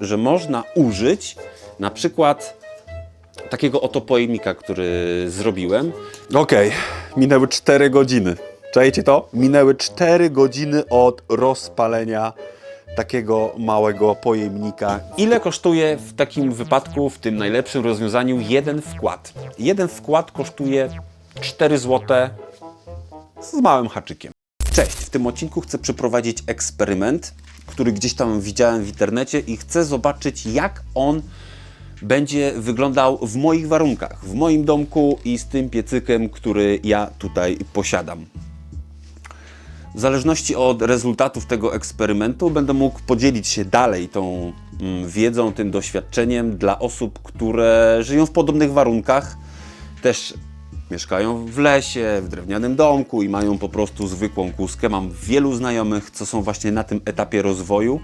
że można użyć na przykład takiego oto pojemnika, który zrobiłem. Okej, minęły 4 godziny. Czajcie to? Minęły 4 godziny od rozpalenia takiego małego pojemnika. Ile kosztuje w takim wypadku, w tym najlepszym rozwiązaniu, jeden wkład? Jeden wkład kosztuje 4 zł z małym haczykiem. Cześć, w tym odcinku chcę przeprowadzić eksperyment, który gdzieś tam widziałem w internecie i chcę zobaczyć, jak on będzie wyglądał w moich warunkach, w moim domku i z tym piecykiem, który ja tutaj posiadam. W zależności od rezultatów tego eksperymentu będę mógł podzielić się dalej tą mm, wiedzą, tym doświadczeniem dla osób, które żyją w podobnych warunkach, też mieszkają w lesie, w drewnianym domku i mają po prostu zwykłą kózkę. Mam wielu znajomych, co są właśnie na tym etapie rozwoju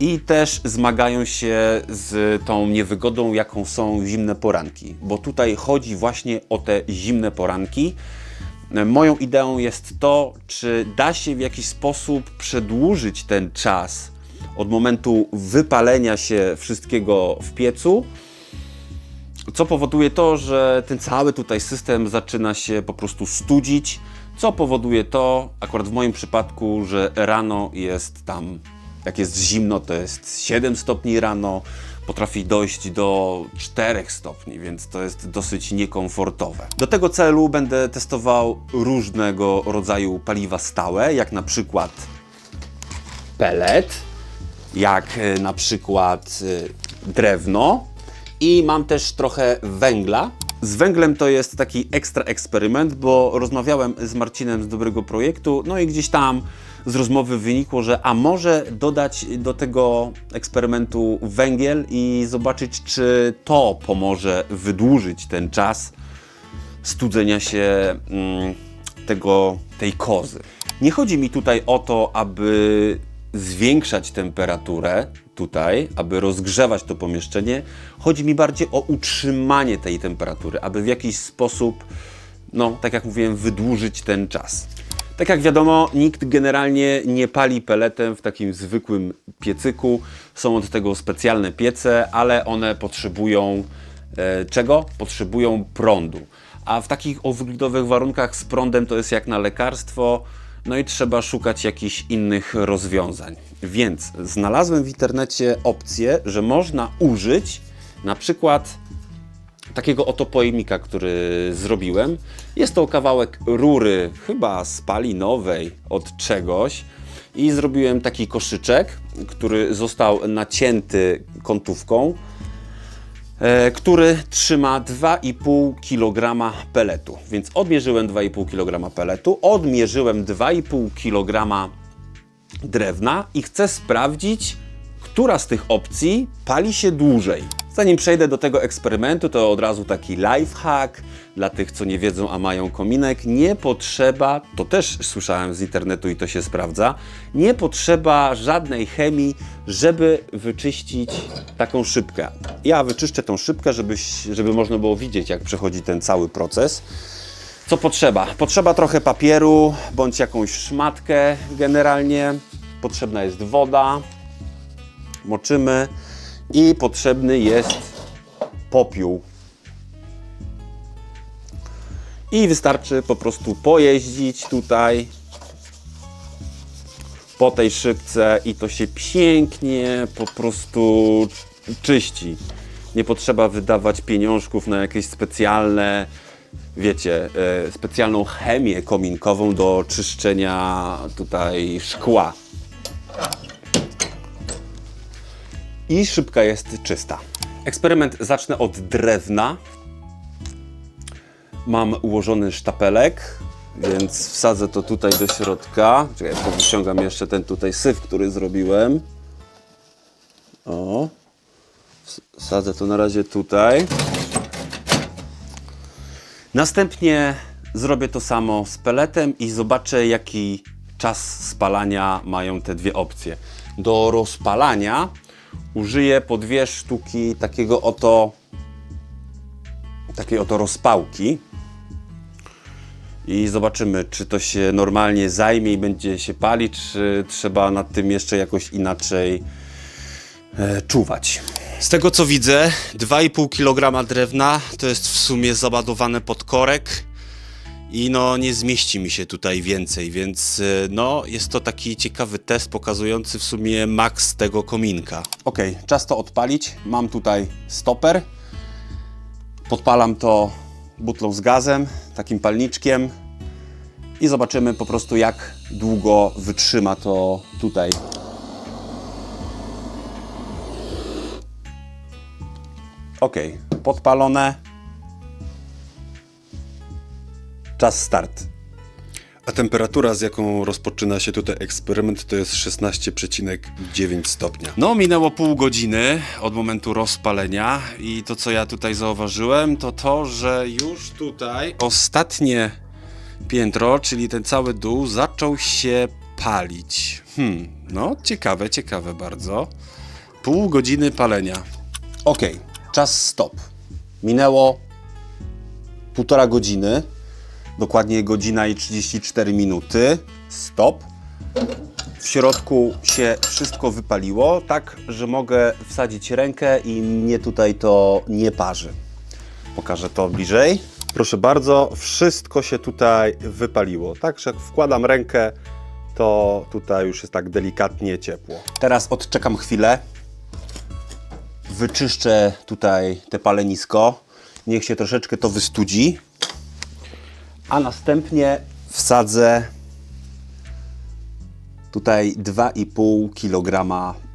i też zmagają się z tą niewygodą, jaką są zimne poranki, bo tutaj chodzi właśnie o te zimne poranki. Moją ideą jest to, czy da się w jakiś sposób przedłużyć ten czas od momentu wypalenia się wszystkiego w piecu, co powoduje to, że ten cały tutaj system zaczyna się po prostu studzić, co powoduje to, akurat w moim przypadku, że rano jest tam, jak jest zimno, to jest 7 stopni rano, potrafi dojść do 4 stopni, więc to jest dosyć niekomfortowe. Do tego celu będę testował różnego rodzaju paliwa stałe, jak na przykład pelet, jak e, na przykład e, drewno i mam też trochę węgla. Z węglem to jest taki ekstra eksperyment, bo rozmawiałem z Marcinem z Dobrego Projektu, no i gdzieś tam z rozmowy wynikło, że a może dodać do tego eksperymentu węgiel i zobaczyć, czy to pomoże wydłużyć ten czas studzenia się mm, tego, tej kozy. Nie chodzi mi tutaj o to, aby zwiększać temperaturę tutaj, aby rozgrzewać to pomieszczenie. Chodzi mi bardziej o utrzymanie tej temperatury, aby w jakiś sposób, no tak jak mówiłem, wydłużyć ten czas. Tak jak wiadomo, nikt generalnie nie pali peletem w takim zwykłym piecyku. Są od tego specjalne piece, ale one potrzebują e, czego? Potrzebują prądu. A w takich owyglidowych warunkach z prądem to jest jak na lekarstwo, no i trzeba szukać jakichś innych rozwiązań. Więc znalazłem w internecie opcję, że można użyć na przykład takiego oto pojemnika, który zrobiłem. Jest to kawałek rury, chyba spalinowej od czegoś. I zrobiłem taki koszyczek, który został nacięty kątówką, który trzyma 2,5 kg peletu. Więc odmierzyłem 2,5 kg peletu, odmierzyłem 2,5 kg drewna i chcę sprawdzić, która z tych opcji pali się dłużej. Zanim przejdę do tego eksperymentu, to od razu taki lifehack dla tych, co nie wiedzą, a mają kominek. Nie potrzeba, to też słyszałem z internetu i to się sprawdza, nie potrzeba żadnej chemii, żeby wyczyścić taką szybkę. Ja wyczyszczę tą szybkę, żebyś, żeby można było widzieć, jak przechodzi ten cały proces. Co potrzeba? Potrzeba trochę papieru bądź jakąś szmatkę generalnie. Potrzebna jest woda. Moczymy i potrzebny jest popiół. I wystarczy po prostu pojeździć tutaj po tej szybce i to się pięknie po prostu czyści. Nie potrzeba wydawać pieniążków na jakieś specjalne, wiecie, e, specjalną chemię kominkową do czyszczenia tutaj szkła. I szybka jest czysta. Eksperyment zacznę od drewna. Mam ułożony sztapelek, więc wsadzę to tutaj do środka. Czekaj, wyciągam jeszcze ten tutaj syf, który zrobiłem. O. Wsadzę to na razie tutaj. Następnie zrobię to samo z peletem i zobaczę, jaki czas spalania mają te dwie opcje. Do rozpalania użyję po dwie sztuki takiego oto takiej oto rozpałki i zobaczymy, czy to się normalnie zajmie i będzie się palić, czy trzeba nad tym jeszcze jakoś inaczej e, czuwać. Z tego co widzę, 2,5 kg drewna to jest w sumie załadowane pod korek i no nie zmieści mi się tutaj więcej, więc e, no jest to taki ciekawy test pokazujący w sumie maks tego kominka. Ok, czas to odpalić. Mam tutaj stoper. Podpalam to butlą z gazem, takim palniczkiem i zobaczymy po prostu jak długo wytrzyma to tutaj. Ok, podpalone. Czas start. A temperatura, z jaką rozpoczyna się tutaj eksperyment, to jest 16,9 stopnia. No, minęło pół godziny od momentu rozpalenia i to, co ja tutaj zauważyłem, to to, że już tutaj ostatnie piętro, czyli ten cały dół, zaczął się palić. Hmm, no, ciekawe, ciekawe bardzo. Pół godziny palenia. Ok, czas stop. Minęło półtora godziny, dokładnie godzina i 34 minuty. Stop. W środku się wszystko wypaliło, tak, że mogę wsadzić rękę i mnie tutaj to nie parzy. Pokażę to bliżej. Proszę bardzo, wszystko się tutaj wypaliło. Także jak wkładam rękę, to tutaj już jest tak delikatnie ciepło. Teraz odczekam chwilę. Wyczyszczę tutaj te palenisko. Niech się troszeczkę to wystudzi. A następnie wsadzę tutaj 2,5 kg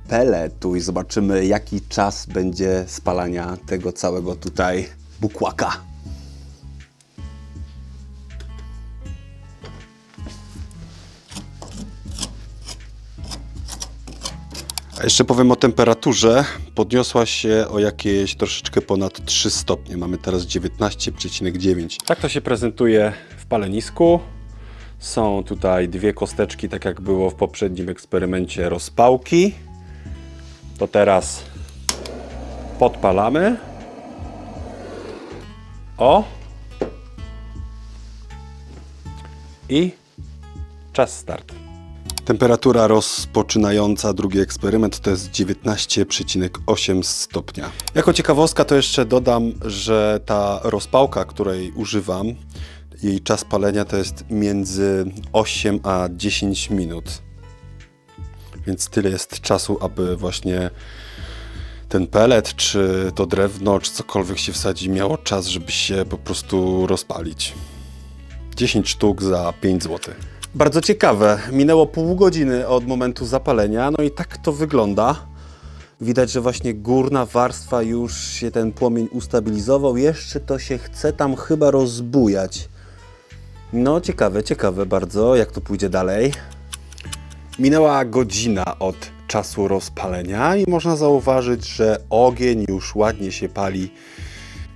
peletu i zobaczymy jaki czas będzie spalania tego całego tutaj bukłaka. A jeszcze powiem o temperaturze. Podniosła się o jakieś troszeczkę ponad 3 stopnie. Mamy teraz 19,9. Tak to się prezentuje w palenisku. Są tutaj dwie kosteczki, tak jak było w poprzednim eksperymencie rozpałki. To teraz podpalamy. O! I czas start. Temperatura rozpoczynająca drugi eksperyment to jest 19,8 stopnia. Jako ciekawostka to jeszcze dodam, że ta rozpałka, której używam, jej czas palenia to jest między 8 a 10 minut. Więc tyle jest czasu, aby właśnie ten pelet, czy to drewno, czy cokolwiek się wsadzi, miało czas, żeby się po prostu rozpalić. 10 sztuk za 5 zł. Bardzo ciekawe. Minęło pół godziny od momentu zapalenia, no i tak to wygląda. Widać, że właśnie górna warstwa już się ten płomień ustabilizował. Jeszcze to się chce tam chyba rozbujać. No ciekawe, ciekawe bardzo, jak to pójdzie dalej. Minęła godzina od czasu rozpalenia i można zauważyć, że ogień już ładnie się pali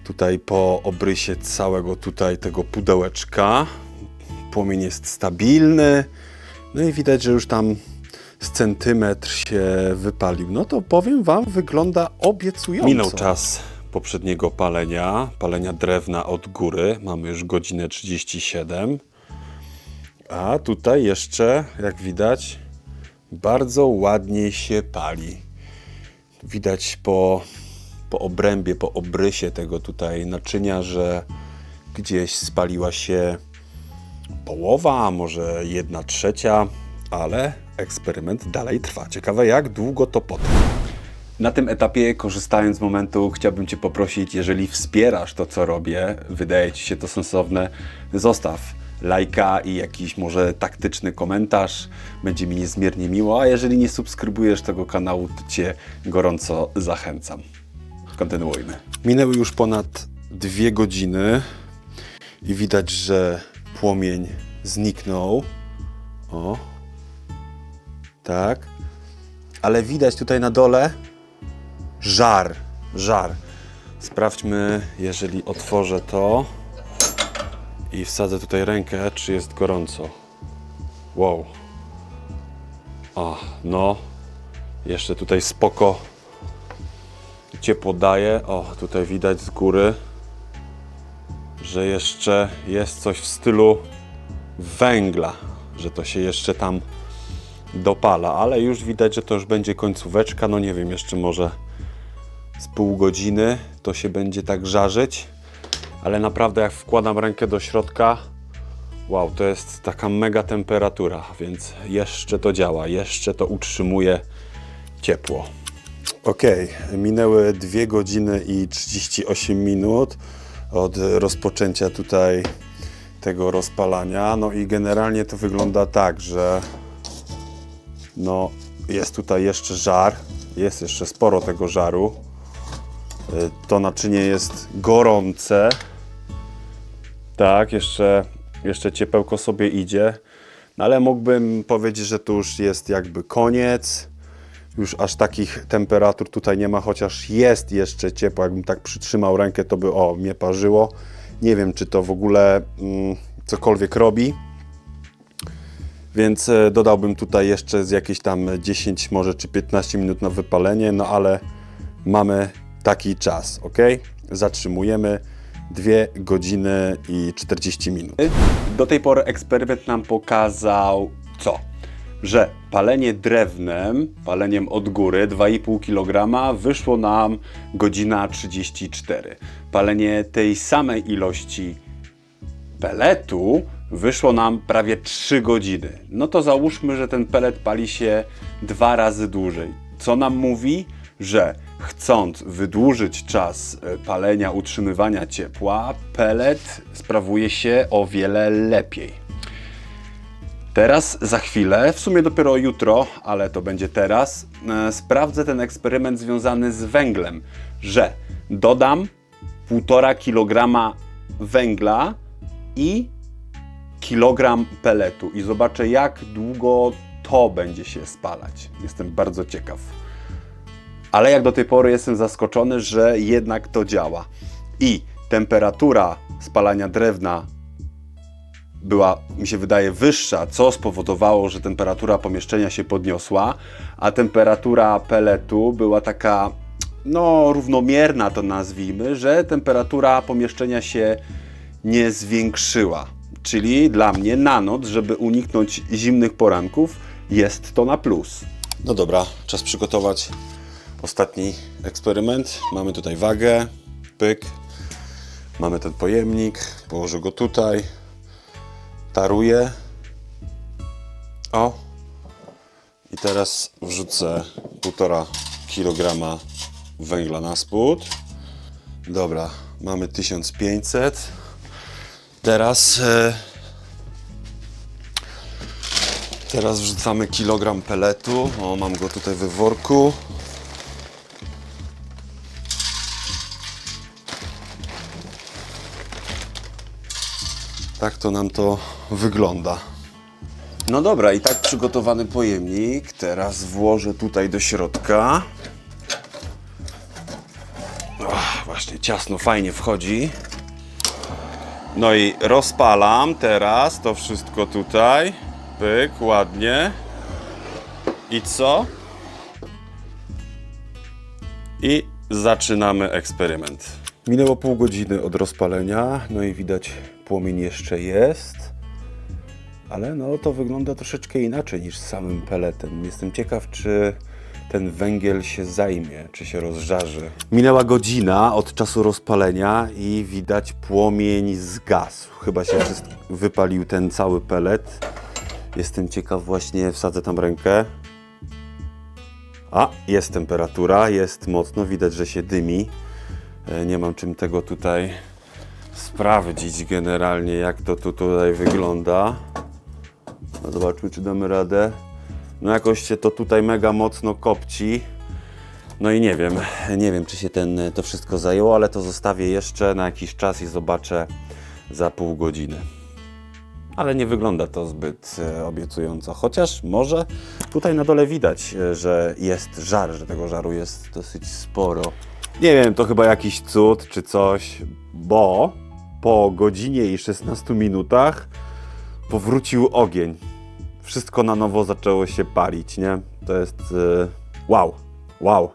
tutaj po obrysie całego tutaj tego pudełeczka. Płomień jest stabilny. No i widać, że już tam z centymetr się wypalił. No to powiem Wam, wygląda obiecująco. Minął czas poprzedniego palenia, palenia drewna od góry. Mamy już godzinę 37. A tutaj jeszcze, jak widać, bardzo ładnie się pali. Widać po, po obrębie, po obrysie tego tutaj naczynia, że gdzieś spaliła się połowa, a może jedna trzecia, ale eksperyment dalej trwa. Ciekawe, jak długo to potrwa. Na tym etapie, korzystając z momentu, chciałbym Cię poprosić, jeżeli wspierasz to, co robię, wydaje Ci się to sensowne, zostaw lajka i jakiś może taktyczny komentarz. Będzie mi niezmiernie miło, a jeżeli nie subskrybujesz tego kanału, to Cię gorąco zachęcam. Kontynuujmy. Minęły już ponad dwie godziny i widać, że płomień zniknął. O, tak. Ale widać tutaj na dole żar, żar. Sprawdźmy, jeżeli otworzę to i wsadzę tutaj rękę, czy jest gorąco. Wow. A, no. Jeszcze tutaj spoko ciepło daje. O, tutaj widać z góry, że jeszcze jest coś w stylu węgla, że to się jeszcze tam dopala, ale już widać, że to już będzie końcóweczka. No nie wiem, jeszcze może z pół godziny to się będzie tak żarzyć. Ale naprawdę jak wkładam rękę do środka, wow, to jest taka mega temperatura, więc jeszcze to działa, jeszcze to utrzymuje ciepło. Ok, minęły 2 godziny i 38 minut od rozpoczęcia tutaj tego rozpalania. No i generalnie to wygląda tak, że no jest tutaj jeszcze żar, jest jeszcze sporo tego żaru. Y, To naczynie jest gorące. Tak, jeszcze, jeszcze ciepełko sobie idzie. No ale mógłbym powiedzieć, że to już jest jakby koniec. Już aż takich temperatur tutaj nie ma, chociaż jest jeszcze ciepło. Jakbym tak przytrzymał rękę, to by o, mnie parzyło. Nie wiem, czy to w ogóle mm, cokolwiek robi. Więc e, dodałbym tutaj jeszcze z jakieś tam 10 może czy 15 minut na wypalenie, no ale mamy taki czas, ok? Zatrzymujemy 2 godziny i 40 minut. Do tej pory eksperyment nam pokazał co? Że palenie drewnem, paleniem od góry 2,5 kg wyszło nam godzina 34. Palenie tej samej ilości peletu wyszło nam prawie 3 godziny. No to załóżmy, że ten pelet pali się dwa razy dłużej. Co nam mówi? Że chcąc wydłużyć czas e, palenia, utrzymywania ciepła, pelet sprawuje się o wiele lepiej. Teraz, za chwilę, w sumie dopiero jutro, ale to będzie teraz, e, sprawdzę ten eksperyment związany z węglem, że dodam 1,5 kg węgla i kilogram peletu i zobaczę, jak długo to będzie się spalać. Jestem bardzo ciekaw. Ale jak do tej pory jestem zaskoczony, że jednak to działa. I temperatura spalania drewna była, mi się wydaje, wyższa, co spowodowało, że temperatura pomieszczenia się podniosła, a temperatura peletu była taka, no, równomierna to nazwijmy, że temperatura pomieszczenia się nie zwiększyła. Czyli dla mnie na noc, żeby uniknąć zimnych poranków, jest to na plus. No dobra, czas przygotować ostatni eksperyment. Mamy tutaj wagę, pyk. Mamy ten pojemnik, położę go tutaj. Taruję. O. I teraz wrzucę 1,5 kg węgla na spód. Dobra, mamy 1500. Teraz e, Teraz wrzucamy kilogram peletu. O, mam go tutaj we worku. Tak to nam to wygląda. No dobra, i tak przygotowany pojemnik. Teraz włożę tutaj do środka. Ach, właśnie ciasno fajnie wchodzi. No i rozpalam teraz to wszystko tutaj. Pyk, ładnie. I co? I zaczynamy eksperyment. Minęło pół godziny od rozpalenia, no i widać płomień jeszcze jest. Ale no to wygląda troszeczkę inaczej niż z samym peletem. Jestem ciekaw, czy ten węgiel się zajmie, czy się rozżarzy. Minęła godzina od czasu rozpalenia i widać płomień zgasł. Chyba się wszystko wypalił ten cały pelet. Jestem ciekaw właśnie, wsadzę tam rękę. A, jest temperatura, jest mocno, widać, że się dymi. E, Nie mam czym tego tutaj sprawdzić generalnie, jak to tu tutaj wygląda. No zobaczmy, czy damy radę. No jakoś się to tutaj mega mocno kopci. No i nie wiem, nie wiem, czy się ten, to wszystko zajęło, ale to zostawię jeszcze na jakiś czas i zobaczę za pół godziny. Ale nie wygląda to zbyt e, obiecująco. Chociaż może tutaj na dole widać, e, że jest żar, że tego żaru jest dosyć sporo. Nie wiem, to chyba jakiś cud czy coś, bo po godzinie i 16 minutach powrócił ogień. Wszystko na nowo zaczęło się palić, nie? To jest e, wow, wow.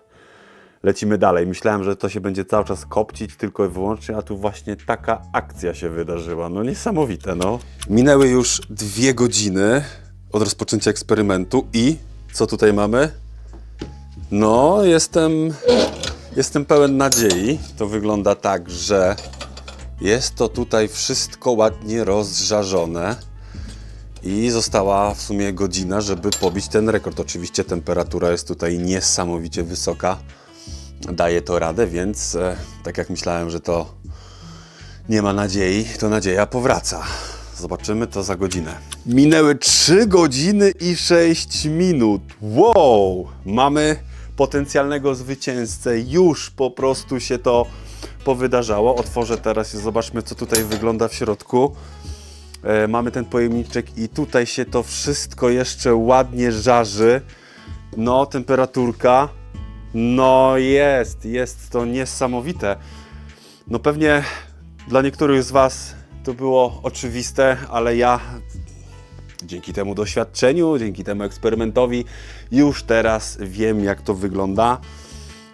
Lecimy dalej. Myślałem, że to się będzie cały czas kopcić tylko i wyłącznie, a tu właśnie taka akcja się wydarzyła. No niesamowite, no. Minęły już dwie godziny od rozpoczęcia eksperymentu i co tutaj mamy? No, jestem, jestem pełen nadziei. To wygląda tak, że jest to tutaj wszystko ładnie rozżarzone i została w sumie godzina, żeby pobić ten rekord. Oczywiście temperatura jest tutaj niesamowicie wysoka. Daje to radę, więc e, tak jak myślałem, że to nie ma nadziei, to nadzieja powraca. Zobaczymy to za godzinę. Minęły 3 godziny i 6 minut. Wow! Mamy potencjalnego zwycięzcę. Już po prostu się to powydarzało. Otworzę teraz i zobaczmy, co tutaj wygląda w środku. E, mamy ten pojemniczek i tutaj się to wszystko jeszcze ładnie żarzy. No, temperaturka. No jest, jest to niesamowite. No pewnie dla niektórych z Was to było oczywiste, ale ja dzięki temu doświadczeniu, dzięki temu eksperymentowi już teraz wiem, jak to wygląda.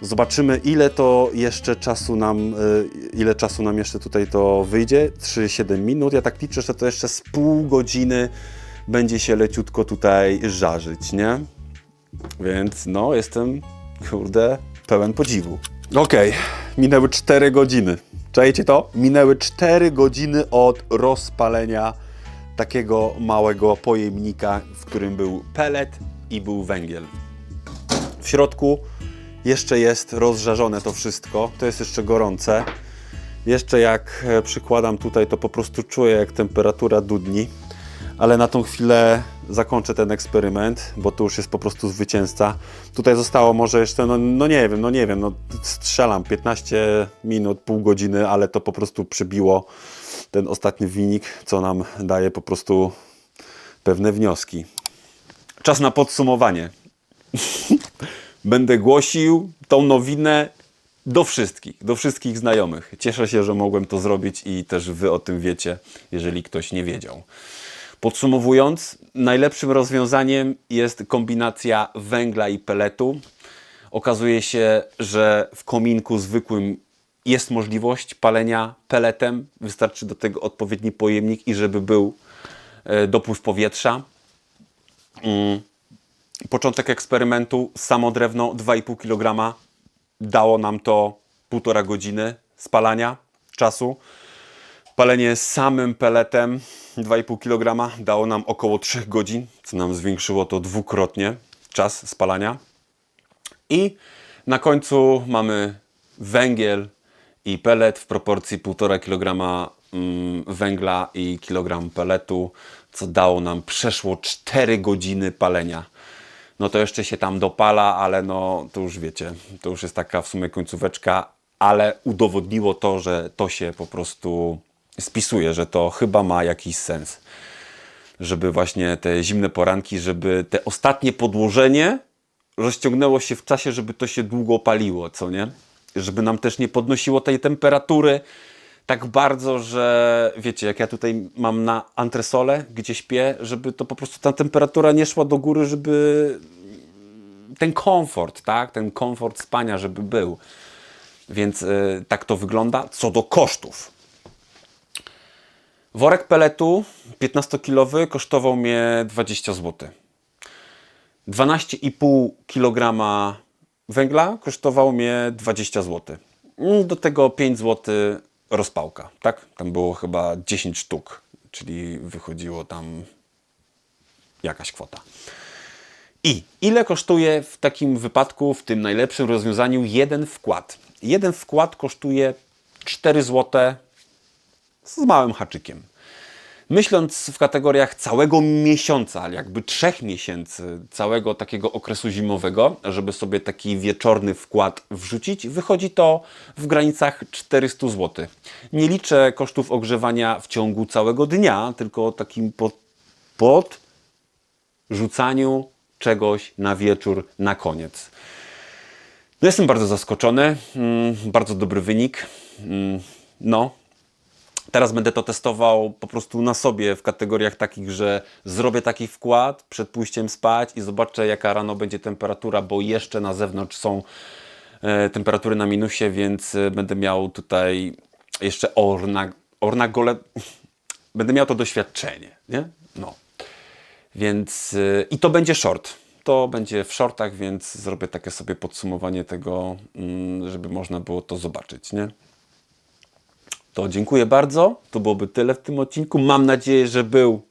Zobaczymy, ile to jeszcze czasu nam, y, ile czasu nam jeszcze tutaj to wyjdzie. 3-7 minut. Ja tak liczę, że to jeszcze z pół godziny będzie się leciutko tutaj żarzyć, nie? Więc no, jestem, kurde, pełen podziwu. Okej, minęły 4 godziny. Czajcie to? Minęły 4 godziny od rozpalenia takiego małego pojemnika, w którym był pelet i był węgiel. W środku jeszcze jest rozżarzone to wszystko. To jest jeszcze gorące. Jeszcze jak e, przykładam tutaj, to po prostu czuję, jak temperatura dudni. Ale na tą chwilę zakończę ten eksperyment, bo tu już jest po prostu zwycięzca. Tutaj zostało może jeszcze, no, no nie wiem, no nie wiem, no strzelam 15 minut, pół godziny, ale to po prostu przybiło ten ostatni wynik, co nam daje po prostu pewne wnioski. Czas na podsumowanie. Będę głosił tą nowinę do wszystkich, do wszystkich znajomych. Cieszę się, że mogłem to zrobić i też Wy o tym wiecie, jeżeli ktoś nie wiedział. Podsumowując, najlepszym rozwiązaniem jest kombinacja węgla i peletu. Okazuje się, że w kominku zwykłym jest możliwość palenia peletem. Wystarczy do tego odpowiedni pojemnik i żeby był e, dopływ powietrza. Mm. Początek eksperymentu, samo drewno 2,5 kg. Dało nam to półtora godziny spalania czasu. Palenie samym peletem 2,5 kg dało nam około 3 godzin, co nam zwiększyło to dwukrotnie czas spalania. I na końcu mamy węgiel i pelet w proporcji 1,5 kg mm, węgla i kilogram peletu, co dało nam przeszło 4 godziny palenia. No to jeszcze się tam dopala, ale no to już wiecie, to już jest taka w sumie końcóweczka, ale udowodniło to, że to się po prostu spisuje, że to chyba ma jakiś sens. Żeby właśnie te zimne poranki, żeby te ostatnie podłożenie rozciągnęło się w czasie, żeby to się długo paliło, co nie? Żeby nam też nie podnosiło tej temperatury tak bardzo, że wiecie, jak ja tutaj mam na antresole, gdzie śpię, żeby to po prostu ta temperatura nie szła do góry, żeby ten komfort, tak? Ten komfort spania, żeby był. Więc y, tak to wygląda. Co do kosztów. Worek peletu 15-kilowy kosztował mnie 20 zł. 12,5 kg węgla kosztował mnie 20 zł. Mm, Do tego 5 zł rozpałka, tak? Tam było chyba 10 sztuk, czyli wychodziło tam jakaś kwota. I ile kosztuje w takim wypadku, w tym najlepszym rozwiązaniu, jeden wkład? Jeden wkład kosztuje 4 zł z małym haczykiem. Myśląc w kategoriach całego miesiąca, jakby trzech miesięcy, całego takiego okresu zimowego, żeby sobie taki wieczorny wkład wrzucić, wychodzi to w granicach 400 zł. Nie liczę kosztów ogrzewania w ciągu całego dnia, tylko takim pod, pod rzucaniu czegoś na wieczór, na koniec. No jestem bardzo zaskoczony, mm, bardzo dobry wynik. Mm, No, Teraz będę to testował po prostu na sobie w kategoriach takich, że zrobię taki wkład przed pójściem spać i zobaczę jaka rano będzie temperatura, bo jeszcze na zewnątrz są e, temperatury na minusie, więc e, będę miał tutaj jeszcze orna, ornagole, będę miał to doświadczenie, nie? No. Więc y, i to będzie short. To będzie w shortach, więc zrobię takie sobie podsumowanie tego, mm, żeby można było to zobaczyć, nie? To dziękuję bardzo. To byłoby tyle w tym odcinku. Mam nadzieję, że był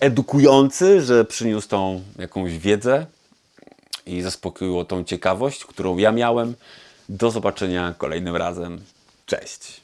edukujący, że przyniósł tą jakąś wiedzę i zaspokoiło tą ciekawość, którą ja miałem. Do zobaczenia kolejnym razem. Cześć.